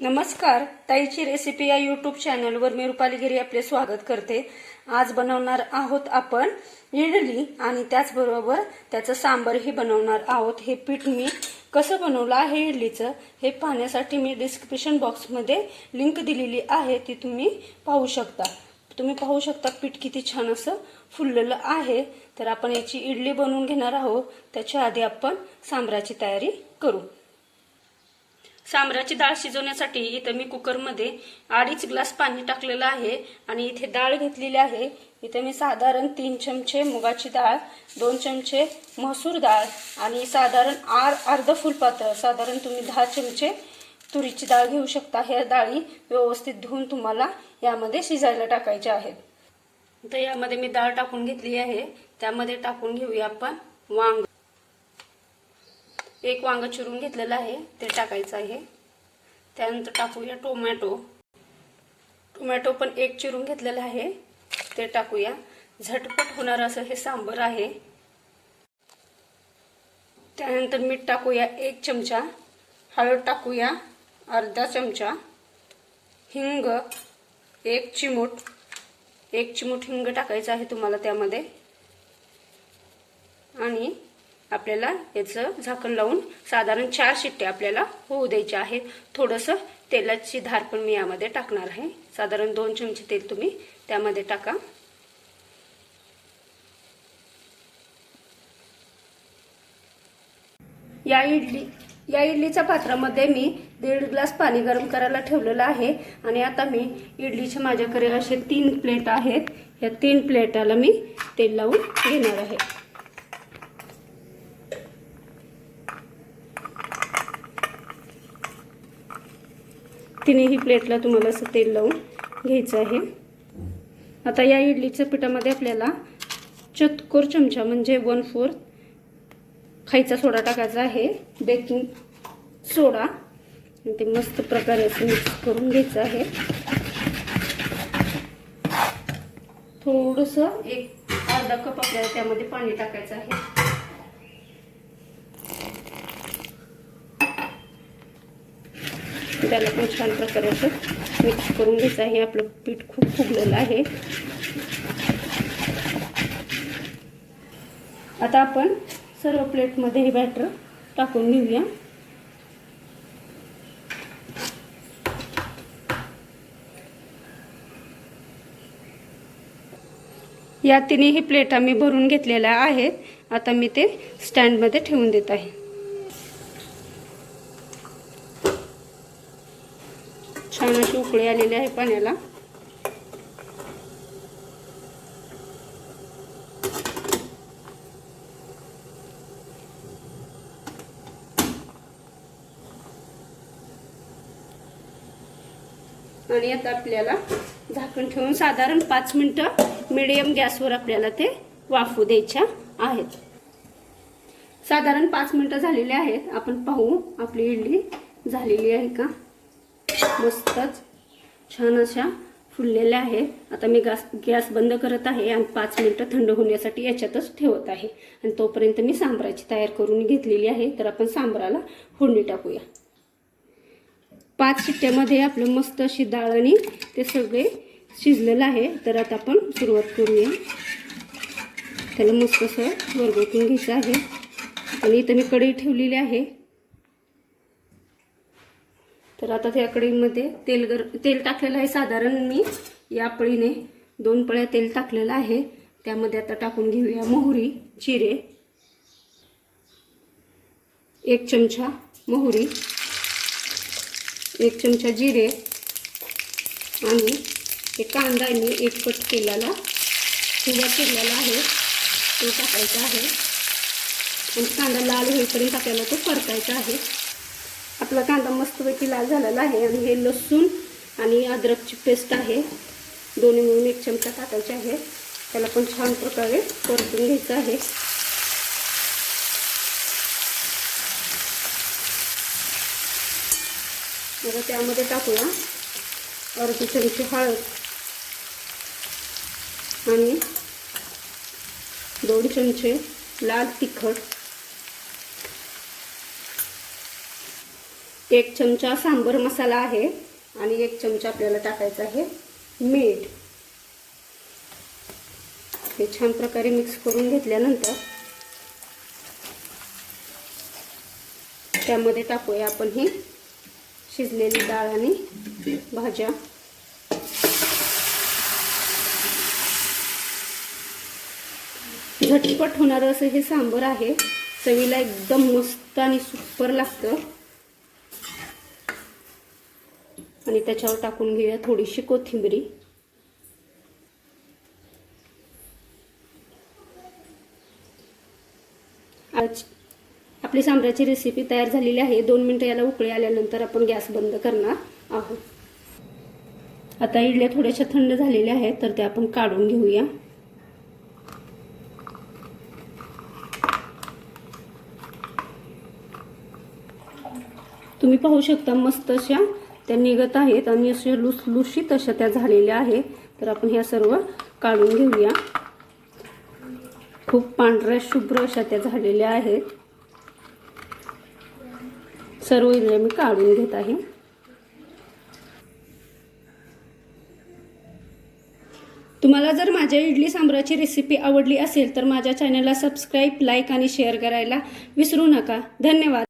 नमस्कार ताईची रेसिपी या यूट्यूब चॅनलवर मी रुपाली गिरी आपले स्वागत करते. आज बनवणार आहोत आपण इडली आणि त्याचबरोबर त्याचं सांबरही बनवणार आहोत. हे पीठ मी कसं बनवलं आहे इडलीचं हे पाहण्यासाठी मी डिस्क्रिप्शन बॉक्समध्ये लिंक दिलेली आहे ती तुम्ही पाहू शकता. तुम्ही पाहू शकता पीठ किती छान असं फुललेलं आहे. तर आपण याची इडली बनवून घेणार आहोत. त्याच्या आधी आपण सांबराची तयारी करू. सांबराची डाळ शिजवण्यासाठी इथं मी कुकरमध्ये अडीच ग्लास पाणी टाकलेलं आहे आणि इथे डाळ घेतलेली आहे. इथे मी साधारण तीन चमचे मुगाची डाळ दोन चमचे मसूर डाळ आणि साधारण आर अर्ध फुलपातळ साधारण तुम्ही दहा चमचे तुरीची डाळ घेऊ शकता. ह्या डाळी व्यवस्थित धुवून तुम्हाला यामध्ये शिजायला टाकायच्या आहेत. तर यामध्ये मी डाळ टाकून घेतली आहे. त्यामध्ये टाकून घेऊया आपण वांग. एक वांग चिरून घेतलेलं आहे ते टाकायचं आहे. त्यानंतर टाकूया टोमॅटो. टोमॅटो पण एक चिरून घेतलेलं आहे ते टाकूया. झटपट होणार असं हे सांबर आहे. त्यानंतर मीठ टाकूया एक चमचा हळद टाकूया अर्धा चमचा हिंग एक चिमूट. एक चिमूट हिंग टाकायचं आहे तुम्हाला त्यामध्ये. आणि आपल्याला याचं झाकण लावून साधारण चार शिट्ट्या आपल्याला होऊ द्यायच्या आहेत. थोडंसं तेलाची धार पण मी यामध्ये टाकणार आहे. साधारण दोन चमचे तेल तुम्ही त्यामध्ये टाका. या इडली या इडलीच्या पात्रामध्ये मी दीड ग्लास पाणी गरम करायला ठेवलेलं आहे आणि आता मी इडलीचे माझ्याकडे असे तीन प्लेट आहेत. या तीन प्लेटाला मी तेल लावून घेणार आहे. तिन्ही प्लेटला तुम्हाला असं तेल लावून घ्यायचं आहे. आता या इडलीच्या पिठामध्ये आपल्याला चतकोर चमचा म्हणजे वन फोर्थ खायचा सोडा टाकायचा आहे. Baking soda. ते मस्त प्रकारे असं मिक्स करून घ्यायचं आहे. थोडंसं एक अर्धा कप आपल्याला त्यामध्ये पाणी टाकायचं आहे. त्याला पण छान प्रकारे असं मिक्स करून घ्यायचं आहे. आपलं पीठ खूप फुगलेलं आहे. आता आपण सर्व प्लेटमध्ये हे बॅटर टाकून घेऊया. या तिन्ही प्लेट आम्ही भरून घेतलेल्या आहेत. आता मी ते स्टँडमध्ये ठेवून देत आहे. छान अशी उकळी आलेली आहे पाण्याला. आणि आता आपल्याला झाकण ठेवून साधारण पाच मिनिटं मिडियम गॅसवर आपल्याला ते वाफू द्यायच्या आहेत. साधारण पाच मिनटं झालेली आहेत. आपण पाहू आपली इडली झालेली आहे का? मस्तच छान अशा फुललेल्या आहेत. आता मी गॅस गॅस बंद करत आहे आणि पाच मिनटं थंड होण्यासाठी याच्यातच ठेवत आहे. आणि तोपर्यंत मी सांबराची तयार करून घेतलेली आहे. तर आपण सांबराला फोडणी टाकूया. पाच शिट्ट्यामध्ये आपलं मस्त अशी डाळ आणि ते सगळे शिजलेलं आहे. तर आता आपण सुरुवात करूया. त्याला मस्त असं वरगटून घ्यायचं आहे. आणि इथं मी कढई ठेवलेली आहे. तर आता त्या कढईमध्ये तेल गर तेल टाकलेलं आहे साधारण मी. या पळीने दोन पळ्या तेल टाकलेलं आहे. त्यामध्ये आता टाकून घेऊया मोहरी जिरे एक चमचा मोहरी एक चमचा जिरे आणि एक कांदा मी एक कट केलेला किंवा केलेला आहे. तो टाकायचा आहे. आणि कांदा लाल होईपर्यंत आपल्याला तो परतायचा आहे. आपला कांदा मस्तपैकी लाल झालेला आहे आणि हे लसूण आणि अद्रकची पेस्ट आहे. दोन्ही मिळून एक चमचा टाकायचे आहे. त्याला पण छान प्रकारे परतून घ्यायचं आहे. आता त्यामध्ये टाकूया अर्धी चमची हळद आणि दोन चमचे लाल तिखट. एक चमचा सांबर मसाला आहे आणि एक चमचा आपल्याला टाकायचा आहे मीठ. हे छान प्रकारे मिक्स करून घेतल्यानंतर त्यामध्ये टाकूया आपण ही शिजलेली डाळ आणि भाज्या. झटपट होणारं असं हे सांबर आहे चवीला एकदम मस्त आणि सुपर लागतं. आणि त्याच्यावर टाकून घेऊया थोडीशी कोथिंबरी. आज आपली सांबराची रेसिपी तयार झालेली आहे. दोन मिनटं याला उकळी आल्यानंतर आपण गॅस बंद करणार आहोत. आता इडल्या थोड्याशा थंड झालेल्या आहेत तर त्या आपण काढून घेऊया. तुम्ही पाहू शकता मस्त अशा त्या निघत आहेत आणि अशा लुसलुशीत अशा त्या झालेल्या आहेत. तर आपण ह्या सर्व काढून घेऊया. खूप पांढऱ्या शुभ्र अशा त्या झालेल्या आहेत. सर्व इडल्या मी काढून घेत आहे. तुम्हाला जर माझ्या इडली सांबराची रेसिपी आवडली असेल तर माझ्या चॅनलला सबस्क्राईब लाईक आणि शेअर करायला विसरू नका. धन्यवाद.